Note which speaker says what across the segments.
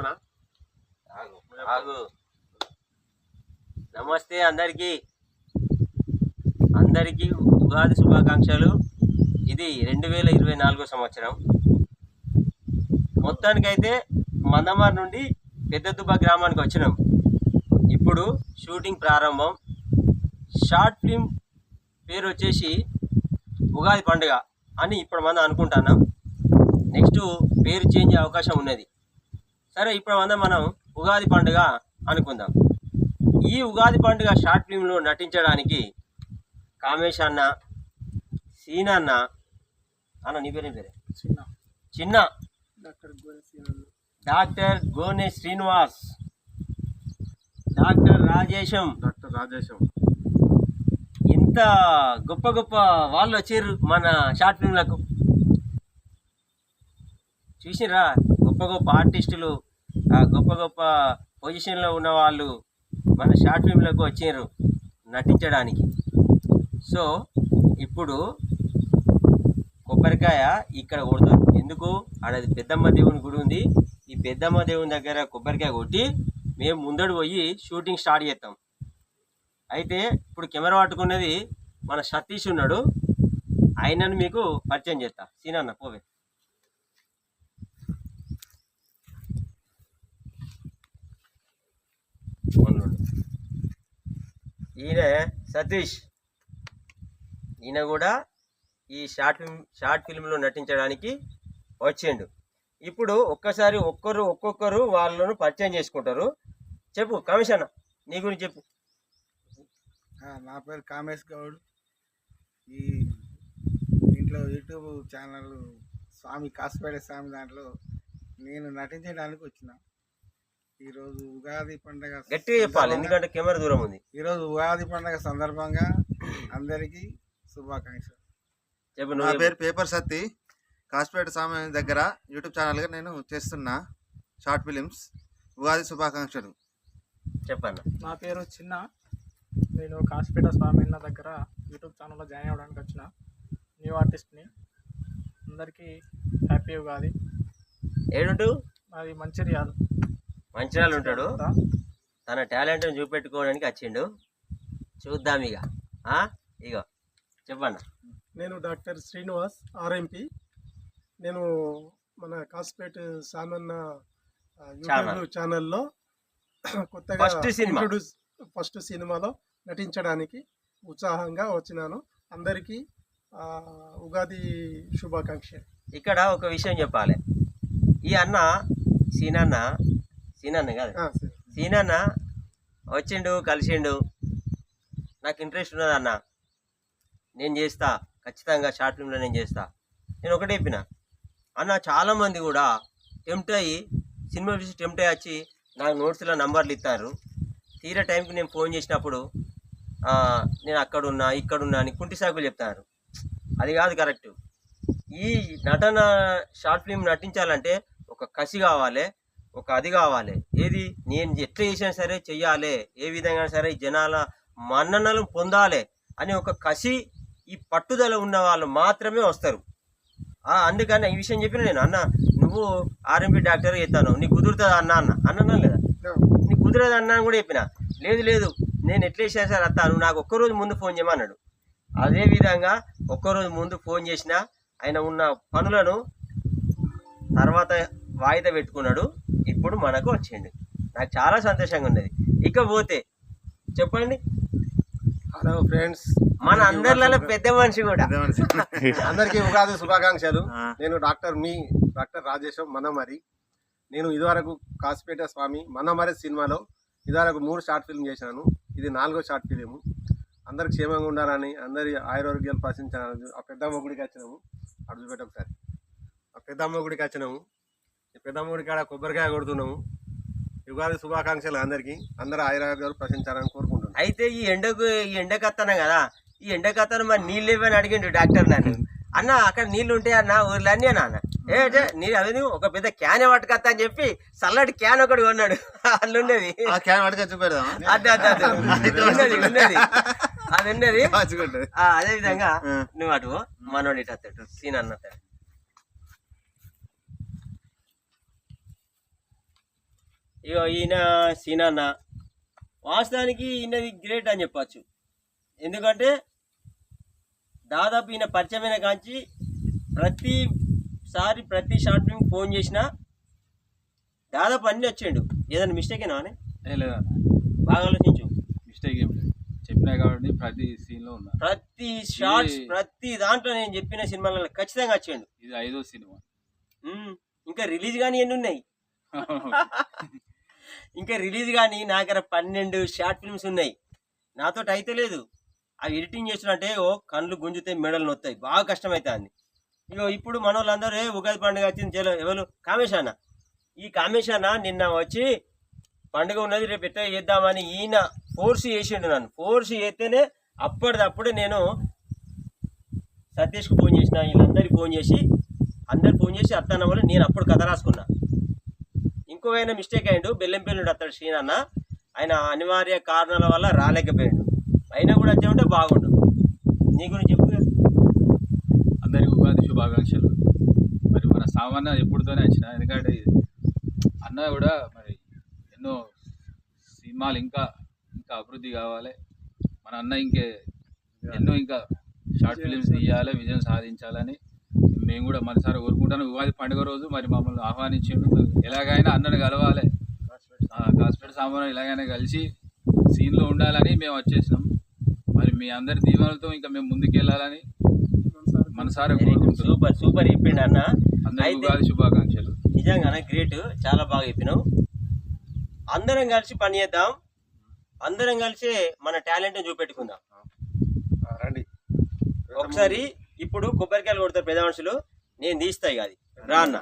Speaker 1: చెప్పనా.
Speaker 2: నమస్తే అందరికీ. అందరికీ ఉగాది శుభాకాంక్షలు. ఇది రెండు వేల ఇరవై నాలుగో సంవత్సరం. మొత్తానికైతే మందమార్ నుండి పెద్ద దుబ్బ గ్రామానికి వచ్చినాం. ఇప్పుడు షూటింగ్ ప్రారంభం. షార్ట్ ఫిల్మ్ పేరు వచ్చేసి ఉగాది పండుగ అని ఇప్పుడు మనం అనుకుంటున్నాం. నెక్స్ట్ పేరు చేంజ్ అవకాశం ఉన్నది. సరే ఇప్పుడు మనం మనం ఉగాది పండుగ అనుకుందాం. ఈ ఉగాది పండుగ షార్ట్ ఫిల్మ్లో నటించడానికి కామేష్ అన్న సీన్ అన్న అన్న నీ పేరు పేరే?
Speaker 1: చిన్న.
Speaker 2: చిన్న.
Speaker 1: Doctor Gone
Speaker 2: Srinivas. Doctor Rajesham.
Speaker 1: Doctor Rajesham.
Speaker 2: ఇంత గొప్ప గొప్ప వాళ్ళు వచ్చారు మన షార్ట్ ఫిల్మ్లకు. చూసిరా గొప్ప గొప్ప ఆర్టిస్టులు గొప్ప గొప్ప పొజిషన్లో ఉన్న వాళ్ళు మన షార్ట్ ఫిల్మ్లకు వచ్చారు నటించడానికి. సో ఇప్పుడు కొబ్బరికాయ ఇక్కడ కొడతారు ఎందుకు? ఆడది పెద్దమ్మ దేవుని గుడి ఉంది. ఈ పెద్దమ్మ దేవుని దగ్గర కొబ్బరికాయ కొట్టి మేము ముందడు పోయి షూటింగ్ స్టార్ట్ చేస్తాం. అయితే ఇప్పుడు కెమెరా పట్టుకున్నది మన సతీష్ ఉన్నాడు. ఆయనను మీకు పరిచయం చేస్తా. సీనన్న పోవే. ఈయన సతీష్. ఈయన కూడా ఈ షార్ట్ ఫిల్మ్ షార్ట్ ఫిల్మ్లో నటించడానికి వచ్చిండు. ఇప్పుడు ఒక్కసారి ఒక్కరు ఒక్కొక్కరు వాళ్ళను పరిచయం చేసుకుంటారు. చెప్పు కమిషన్ నీ గురించి చెప్పు.
Speaker 3: నా పేరు కామేష్ గౌడ్. ఈ దీంట్లో యూట్యూబ్ ఛానల్ స్వామి కాసుపేట స్వామి దాంట్లో నేను నటించడానికి వచ్చిన. ఈరోజు ఉగాది పండగ
Speaker 2: గట్టిగా చెప్పాలి ఎందుకంటే కెమెరా దూరం ఉంది.
Speaker 3: ఈరోజు ఉగాది పండగ సందర్భంగా అందరికీ శుభాకాంక్షలు.
Speaker 2: చెప్పు
Speaker 4: నా
Speaker 2: నువ్వు.
Speaker 4: పేరు పేపర్ సత్తి కాస్పేట స్వామి దగ్గర యూట్యూబ్ ఛానల్గా నేను చేస్తున్నా షార్ట్ ఫిలిమ్స్. ఉగాది శుభాకాంక్షలు.
Speaker 2: చెప్పన్న.
Speaker 1: నా పేరు చిన్న. నేను కాసిపేట స్వామిన్న దగ్గర యూట్యూబ్ ఛానల్లో జాయిన్ అవ్వడానికి వచ్చిన న్యూ ఆర్టిస్ట్ని. అందరికీ హ్యాపీ ఉగాది.
Speaker 2: ఏడుంటూ
Speaker 1: నాది మంచిర్యాల.
Speaker 2: మంచిర్యాల ఉంటాడు. తన టాలెంట్ని చూపెట్టుకోవడానికి వచ్చిండు. చూద్దాం ఇక? ఇగో. చెప్పన్న.
Speaker 5: నేను డాక్టర్ శ్రీనివాస్ ఆర్ఎంపి నేను మన కాస్పేట్ సామన్న. యూట్యూబ్ ఛానల్లో కొత్తగా
Speaker 2: ఫస్ట్ సినిమా.
Speaker 5: ఇంట్రొడ్యూస్ ఫస్ట్ సినిమాలో నటించడానికి ఉత్సాహంగా వచ్చినాను. అందరికీ ఉగాది శుభాకాంక్షలు.
Speaker 2: ఇక్కడ ఒక విషయం చెప్పాలి. ఈ అన్న సీనన్న సీనన్న కాదు. సీనన్న. వచ్చిండు కలిసిండు. నాకు ఇంట్రెస్ట్ ఉన్నది అన్న. నేను చేస్తా. ఖచ్చితంగా షార్ట్ ఫిల్మ్లో నేను చేస్తా. నేను ఒకటే చెప్పిన. అన్న చాలామంది కూడా టెంప్ట్ అయ్యి సినిమా చూసి టెంప్ట్ అయ్యి వచ్చి నాకు నోట్స్లో నంబర్లు ఇస్తారు తీరా టైంకి నేను ఫోన్ చేసినప్పుడు నేను అక్కడున్నా ఇక్కడున్నా అని కుంటి సాకులు చెప్తారు. అది కాదు కరెక్ట్ ఈ నటన షార్ట్ ఫిల్మ్ నటించాలంటే ఒక కసి కావాలి. ఒక అది కావాలి. ఏది? నేను ఎట్లా చేసినా సరే చెయ్యాలి. ఏ విధంగా సరే జనాల మన్ననలు పొందాలి అని ఒక కసి ఈ పట్టుదల ఉన్న వాళ్ళు మాత్రమే వస్తారు. అందుకని ఈ విషయం చెప్పిన నేను అన్న నువ్వు ఆర్ఎంపీ డాక్టర్ చేస్తాను నీకు కుదురుతుంది అన్న? అన్న. అన్నా లేదా నీకు కుదరదు అన్నా? అని కూడా చెప్పిన. లేదు లేదు. నేను ఎట్లా చేసినా సరే అత్త నువ్వు నాకు ఒక్కరోజు ముందు ఫోన్ చేయమన్నాడు అదే విధంగా ఒక్కరోజు ముందు ఫోన్ చేసిన ఆయన ఉన్న పనులను తర్వాత వాయిదా పెట్టుకున్నాడు. ఇప్పుడు మనకు వచ్చిండు నాకు చాలా సంతోషంగా ఉన్నది. ఇకపోతే చెప్పండి.
Speaker 6: హలో ఫ్రెండ్స్
Speaker 2: మన అందరిలో పెద్ద మనిషి కూడా.
Speaker 6: అందరికీ ఉగాది శుభాకాంక్షలు. నేను డాక్టర్ మీ డాక్టర్ రాజేశం మనమరి. నేను ఇదివరకు కాసిపేట స్వామి మనమరి సినిమాలో ఇదివరకు మూడు షార్ట్ ఫిల్మ్ చేశాను. ఇది నాలుగో షార్ట్ ఫిలిం అందరు క్షేమంగా ఉండాలని అందరి ఆయురోగ్యాలు ప్రశ్నించాలని ఆ పెద్దమ్మ గుడికి వచ్చినాము. అటు చూపెట్టు ఒకసారి. ఆ పెద్దమ్మ గుడికి వచ్చినాము. గుడి కాడ కొబ్బరికాయ కొడుతున్నాము. ఉగాది శుభాకాంక్షలు అందరికీ. అందరూ ఆయురారోగ్యాలు ప్రశ్నించాలని కోరుకుంటున్నాను
Speaker 2: అయితే ఈ ఎండకు ఈ ఎండకత్తన కదా ఈ ఎండకత్తన మరి నీళ్ళు ఇవ్వని అడిగిండు డాక్టర్ నన్ను. అన్న అక్కడ నీళ్ళు ఉంటాయి అన్న ఊర్లో అన్నీ అన్న ఏ నీళ్ళు అవి ఒక పెద్ద క్యాన్ పట్టుకత్తా అని చెప్పి చల్లటి క్యాన్ ఒకటి కొన్నాడు.
Speaker 4: ఆ క్యాన్ పట్టుకొని చూపెడదామా
Speaker 2: అదే అదే అదే. ఉన్నది ఉన్నది. అది ఉన్నది. అదే విధంగా. నువ్వు అటు మనోడి ఇటు అత్తడు. సీన్ అన్నట్టు. ఇగో ఈయన సీనన్న. వాస్తవానికి ఈయనది గ్రేట్ అని చెప్పచ్చు. ఎందుకంటే దాదాపు ఈయన పరిచయమైన కాంచి ప్రతిసారి ప్రతి షార్ట్ ఫిల్మ్ ఫోన్ చేసినా దాదాపు అన్నీ వచ్చిండు ఏదైనా మిస్టేక్ ఏనా అని? బాగా ఆలోచించు.
Speaker 7: మిస్టేక్ ఏం లేదు. చెప్పినా కాబట్టి ప్రతి సీన్లో ఉన్నా.
Speaker 2: ప్రతి షార్ట్స్ ప్రతి దాంట్లో నేను చెప్పిన సినిమాలలో ఖచ్చితంగా వచ్చిండు
Speaker 7: ఇది ఐదో సినిమా.
Speaker 2: ఇంకా రిలీజ్ కానీ ఎన్ని ఉన్నాయి? ఇంకా రిలీజ్ కానీ నా దగ్గర పన్నెండు షార్ట్ ఫిల్మ్స్ ఉన్నాయి. నాతో అయితే లేదు. అవి ఎడిటింగ్ చేస్తున్నట్టే ఓ కళ్ళు గుంజితే మెడలు నొత్తాయి. బాగా కష్టమవుతుంది ఇగో ఇప్పుడు మన వాళ్ళందరూ ఉగాది పండుగ వచ్చింది చలో ఎవరు? కామేశాన. అన్న ఈ కామేశాన నిన్న వచ్చి పండుగ ఉన్నది రేపు ఎట్లా చేద్దామని ఈయన ఫోర్స్ చేసిండు నన్ను. ఫోర్స్ చేస్తేనే అప్పటిదప్పుడే నేను సతీష్కి ఫోన్ చేసిన. వీళ్ళందరికీ ఫోన్ చేసి అందరు ఫోన్ చేసి అత్తన్న వాళ్ళు నేను అప్పుడు కథ రాసుకున్నా. ఇంకో ఆయన మిస్టేక్ అయ్యాడు బెల్లంపల్లి అతడు శ్రీన్ అన్న ఆయన అనివార్య కారణాల వల్ల రాలేకపోయాడు. అయినా కూడా వచ్చే ఉంటే బాగుండు. నీ గురించి చెప్పు
Speaker 7: అందరికి ఉగాది శుభాకాంక్షలు. మరి మన సామాన్య ఎప్పుడుతోనే వచ్చిన. ఎందుకంటే అన్న కూడా మరి ఎన్నో సినిమాలు ఇంకా ఇంకా అభివృద్ధి కావాలి. మన అన్న ఇంకే ఎన్నో ఇంకా షార్ట్ ఫిలిమ్స్ తీయాలి విజయం సాధించాలని మేము కూడా మనసారి కోరుకుంటాను. ఉగాది పండుగ రోజు మరి మమ్మల్ని ఆహ్వానించిండు. ఎలాగైనా అన్నను కలవాలి. కాస్పేట సామాన్యం ఎలాగైనా కలిసి సీన్లో ఉండాలని మేము వచ్చేసినాం. మరి మీ అందరి దీవెనలతో ఇంకా మేము ముందుకు వెళ్ళాలని మనసారా
Speaker 2: సూపర్ సూపర్ చెప్పిండు అన్న.
Speaker 7: ఉగాది శుభాకాంక్షలు.
Speaker 2: నిజంగానే గ్రేట్. చాలా బాగా చెప్పినావు. అందరం కలిసి పని చేద్దాం. అందరం కలిసి మన టాలెంట్ చూపెట్టుకుందాం.
Speaker 6: రండి.
Speaker 2: ఒకసారి ఇప్పుడు కొబ్బరికాయలు కొడతారు పెద్ద మనుషులు. నేను తీస్తా ఇక అది. రా అన్న.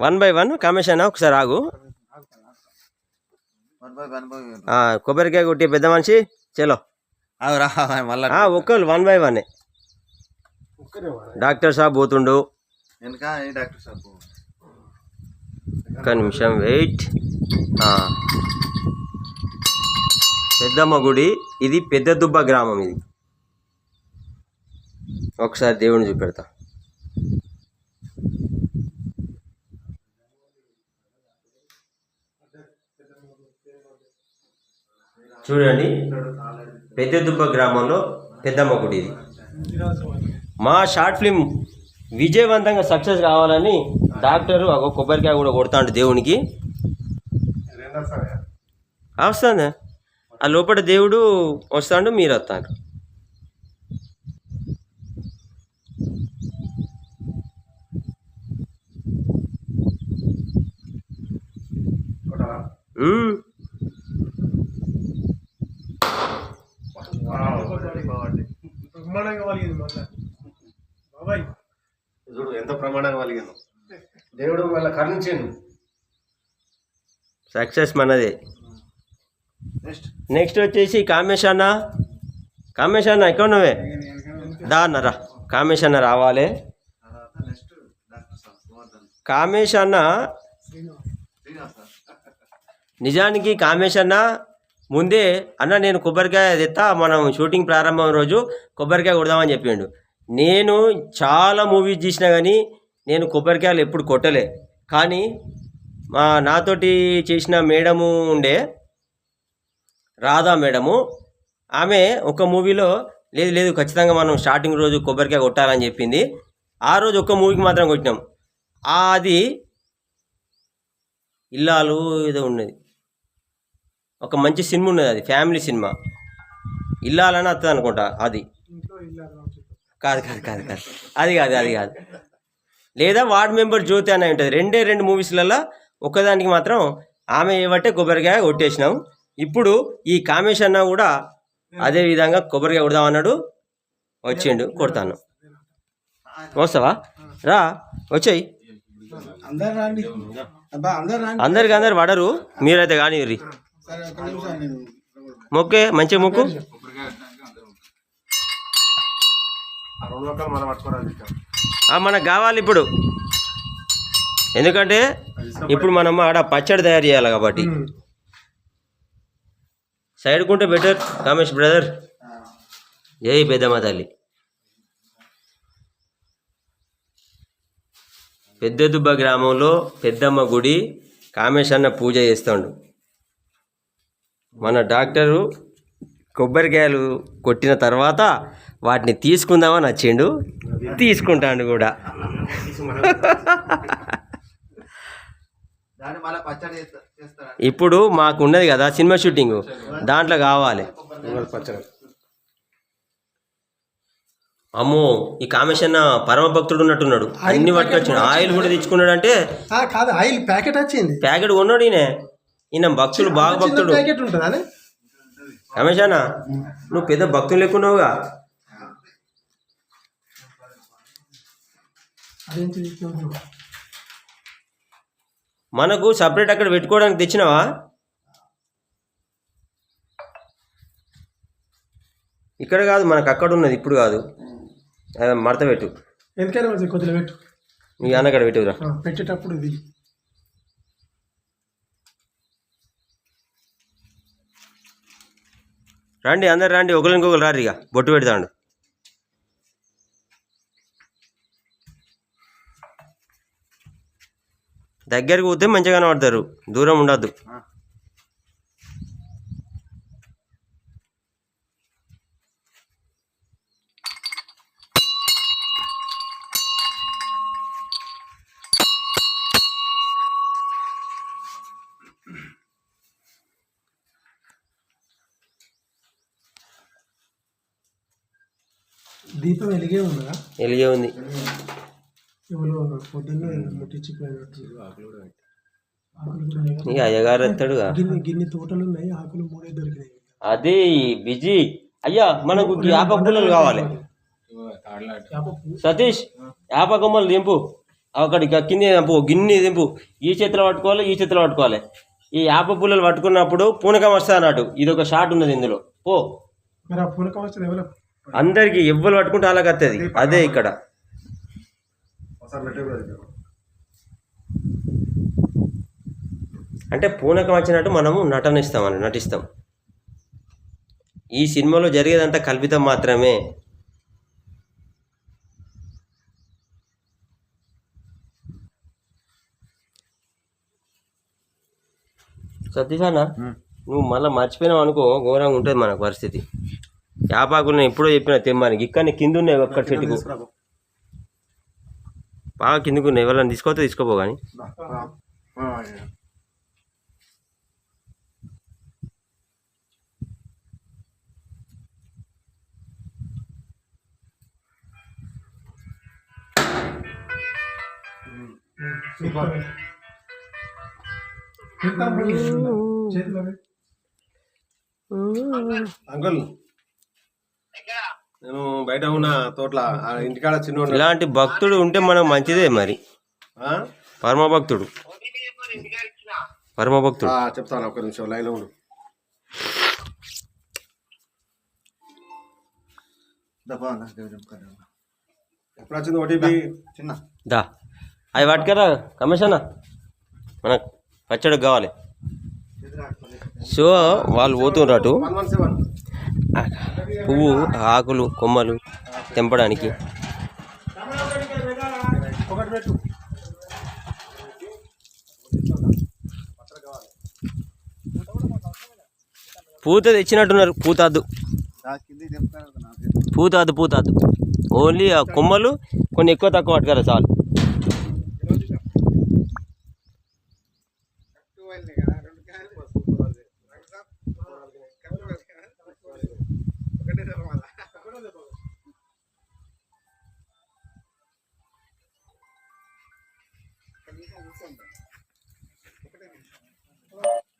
Speaker 2: వన్ బై వన్ కామేష్ ఒకసారి ఆగు. కొబ్బరికాయ కొట్టి పెద్ద మనిషి. చలో. ఒక్కరు వన్ బై వన్? డాక్టర్ సాబ్ పోతుండు. ఒక్క నిమిషం వెయిట్. పెద్దమ్మ గుడి ఇది పెద్ద దుబ్బ గ్రామం ఇది. ఒకసారి దేవుని చూపెడతా. చూడండి పెద్ద దుబ్బ గ్రామంలో పెద్దమ్మ గుడి ఇది. మా షార్ట్ ఫిల్మ్ విజయవంతంగా సక్సెస్ కావాలని డాక్టరు ఒక కొబ్బరికాయ కూడా కొడతాడు దేవునికి. వస్తుంది? ఆ లోపల దేవుడు వస్తాడు మీరు వస్తారు.
Speaker 6: చూడు ఎంత ప్రమాణంగా కలిగిందో. దేవుడు వాళ్ళ కరుణించిండు
Speaker 2: సక్సెస్ మనదే.
Speaker 4: నెక్స్ట్
Speaker 2: వచ్చేసి కామేశ్ అన్న కామేశ్ అన్న ఎక్కడ నువ్వే దా అన్నరా కామేశ్ అన్న రావాలి.
Speaker 4: తర్వాత
Speaker 2: అన్న నిజానికి కామేశ్ అన్న ముందే అన్న నేను కొబ్బరికాయ తెత్తా మనం షూటింగ్ ప్రారంభం రోజు కొబ్బరికాయ కొడదామని చెప్పిండు. నేను చాలా మూవీస్ చూసినా కానీ నేను కొబ్బరికాయలు ఎప్పుడు కొట్టలే. కానీ మా నాతోటి చేసిన మేడము ఉండే రాధా మేడము. ఆమె ఒక మూవీలో లేదు లేదు ఖచ్చితంగా మనం స్టార్టింగ్ రోజు కొబ్బరికాయ కొట్టాలని చెప్పింది. ఆ రోజు ఒక్క మూవీకి మాత్రం కొట్టినాం. ఆ అది ఇల్లాలు ఏదో ఉన్నది. ఒక మంచి సినిమా ఉన్నది అది ఫ్యామిలీ సినిమా. ఇల్లాలని వస్తుంది అనుకుంటా అది కాదు కాదు కాదు కాదు. అది కాదు అది కాదు. లేదా వార్డ్ మెంబర్ జ్యోతి అని ఉంటుంది. రెండే రెండు మూవీస్లలో ఒక్కదానికి మాత్రం ఆమె ఏమంటే కొబ్బరికాయ కొట్టేసినాం. ఇప్పుడు ఈ కామేష్ అన్న కూడా అదే విధంగా కొబ్బరికాయ కొడదామన్నాడు వచ్చిండు కొడతాను. వస్తావా? రా వచ్చాయి. అందరికి అందరు పడరు. మీరైతే కానీ
Speaker 3: సరే ఒక నిమిషం నేను
Speaker 2: మొక్కే మంచి మొక్కు. మనకు కావాలి ఇప్పుడు. ఎందుకంటే ఇప్పుడు మనం ఆడ పచ్చడి తయారు చేయాలి కాబట్టి. సైడ్ కుంటే బెటర్. కామేష్ బ్రదర్. జై పెద్దమ్మ తల్లి. పెద్దదుబ్బ గ్రామంలో పెద్దమ్మ గుడి కామేశన్న పూజ చేస్తాడు. మన డాక్టరు కొబ్బరికాయలు కొట్టిన తర్వాత వాటిని తీసుకుందామని వచ్చిండు. తీసుకుంటాడు కూడా
Speaker 4: దాన్ని మళ్ళీ పచ్చడి చేస్తా- చేస్తారా
Speaker 2: ఇప్పుడు మాకు ఉన్నది కదా సినిమా షూటింగ్. దాంట్లో కావాలి. అమ్మో ఈ కామేశన్న పరమ భక్తుడు ఉన్నట్టున్నాడు. అన్ని పట్టుకొచ్చాడు. ఆయిల్ కూడా తెచ్చుకున్నాడు అంటే
Speaker 3: ఆ, కాదు ఆయిల్ ప్యాకెట్ వచ్చింది.
Speaker 2: ప్యాకెట్ కొన్నాడు ఈయన. ఈయన భక్తుడు బాగా భక్తుడు. రమేశానా నువ్వు పెద్ద భక్తులు లేకున్నావుగా.
Speaker 3: అదేంటి?
Speaker 2: మనకు సపరేట్ అక్కడ పెట్టుకోవడానికి తెచ్చినావా? ఇక్కడ కాదు మనకు అక్కడ ఉన్నది ఇప్పుడు కాదు. అదే మడత పెట్టు.
Speaker 3: ఎందుకైనా కొద్దిగా పెట్టు.
Speaker 2: మీ అన్న అక్కడ పెట్టుకురా.
Speaker 3: ఆ, పెట్టేటప్పుడు ఇది.
Speaker 2: రండి అందరు రండి ఒకరికొకరు రారు ఇక. బొట్టు పెడతాండు. దగ్గరికి పోతే మంచిగా కనబడతారు. దూరం ఉండద్దు.
Speaker 3: దీపం వెలిగే ఉన్నదా
Speaker 2: ఎలిగే ఉంది?
Speaker 3: ఎవరో పొద్దున్నే ముట్టించిపోయినట్టు. ఆకులు కూడా లేవు.
Speaker 2: ఇక అయ్యగారు ఎత్తాడుగా.
Speaker 3: గిన్ని గిన్ని తోటలు ఉన్నాయి ఆకులు మూడే దొరికినాయి.
Speaker 2: అది బిజీ. అయ్యా మనకు యాప పుల్లలు కావాలి. సతీష్ యాప కొమ్మలు దింపు. అక్కడి కింద దింపు గిన్నె దింపు. ఈ చేతిలో పట్టుకోవాలి ఈ చేతిలో పట్టుకోవాలి. ఈ యాప పుల్లలు పట్టుకున్నప్పుడు పూనకం వస్తుంది అన్నట్టు ఇది ఒక షాట్ ఉన్నది ఇందులో. పో.
Speaker 3: పూనకం వచ్చింది ఎవరో?
Speaker 2: అందరికి ఎవ్వరు పట్టుకుంటే అలాగ వస్తుంది అదే ఇక్కడ
Speaker 6: ఒకసారి పెట్టే కూడా ఇది.
Speaker 2: అంటే పూనకం వచ్చినట్టు మనము నటనిస్తాం అని నటిస్తాం. ఈ సినిమాలో జరిగేదంతా కల్పితం మాత్రమే. సతీష్ అన్న నువ్వు మళ్ళీ మర్చిపోయినావు అనుకో ఘోరంగా ఉంటుంది మన పరిస్థితి. యాపాకులు నేను ఎప్పుడో చెప్పిన తెమ్మానికి ఇక్కడ కింద ఉన్నాయి ఒక్క చెట్టుకు. బాగా కిందకు ఉన్నాయి ఎవరైనా తీసుకోతే తీసుకోపో కానీ.
Speaker 6: అంకుల్ నేను బయట ఉన్న తోటల ఆ ఇంటికాడ చిన్న
Speaker 2: ఇలాంటి భక్తుడు ఉంటే మనకు మంచిదే మరి. పరమ భక్తుడు పరమ భక్తుడు
Speaker 6: చెప్తాను ఒక నిమిషం లైన్ ఉండు. ఎప్పుడు వచ్చింది ఓటీపీ?
Speaker 4: చిన్న.
Speaker 2: దా. అవి పట్టుకరా కమిషనా? మనకు పచ్చడి కావాలి. సో వాళ్ళు పోతుండ్రు అటు. పువ్వు ఆకులు కొమ్మలు తెంపడానికి. పూత తెచ్చినట్టున్నారు పూతాదు. పూతాదు పూతాదు. ఓన్లీ ఆ కొమ్మలు కొన్ని ఎక్కువ తక్కువ పట్టుకారా చాలు.